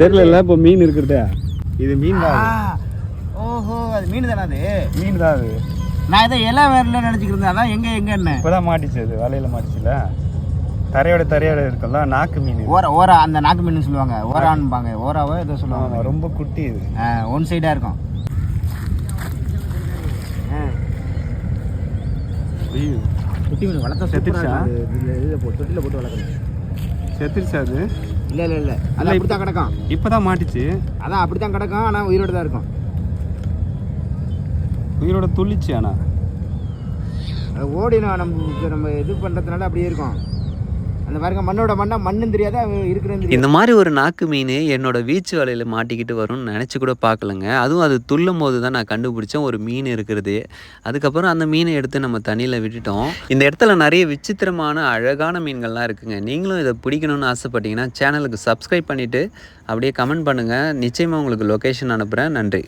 தெரியல இப்போ மீன் இருக்கிறதே இது மீன் தான் ஆ, ஓஹோ அது மீன் தானே அது? மீன் தான் அது. நான் ஏதோ இலை வேறல நினச்சிக்கிட்டு இருந்தேன். அதான் எங்கே எங்கன்னு இப்போதான் மாட்டிச்சு அது வலையில மாட்டிச்சுல. தரையோட தரையோட இருக்கும்ல நாக்கு மீன் இது. ஓரா ஓரா அந்த நாக்கு மீன் சொல்லுவாங்க. ஓரான்பாங்க. ஓராவோ ஏதோ சொல்லுவாங்க. ரொம்ப குட்டி இது. ஒன் சைடாக இருக்கும். ஐயோ. குட்டி மீன் வளர்த்தா செத்துடுச்சா? இதில் போட்டு தொட்டியில் போட்டு வளர்க்குறேன் செத்துருச்சு அது? இல்லை இல்லை இல்லை. அது இல்ல, அப்படி தான் கிடக்கும். இப்போதான் மாட்டிச்சு. அதான் அப்படி தான் கிடக்கும் ஆனால் உயிரோடு தான் இருக்கும். உயிரோட துள்ளிச்சு ஆனா. அது ஓடினோம் நம்ம நம்ம இது பண்ணுறதுனால அப்படியே இருக்கும். அந்த பாருங்க மண்ணோட மண்ணா மண்ணும் தெரியாது இருக்கிறது இந்த மாதிரி ஒரு நாக்கு மீன் என்னோட வீச்சு வலையில் மாட்டிக்கிட்டு வரும்னு நினச்சி கூட பார்க்கலங்க. அதுவும் அது துள்ளும் போது தான் நான் கண்டுபிடிச்சேன். ஒரு மீன் இருக்கிறது. அதுக்கப்புறம் அந்த மீனை எடுத்து நம்ம தண்ணியில் விட்டுட்டோம். இந்த இடத்துல நிறைய விசித்திரமான அழகான மீன்கள்லாம் இருக்குங்க. நீங்களும் இதை பிடிக்கணும்னு ஆசைப்பட்டீங்கன்னா சேனலுக்கு சப்ஸ்கிரைப் பண்ணிவிட்டு அப்படியே கமெண்ட் பண்ணுங்கள் நிச்சயமாக உங்களுக்கு லொக்கேஷன் அனுப்புகிறேன் நன்றி.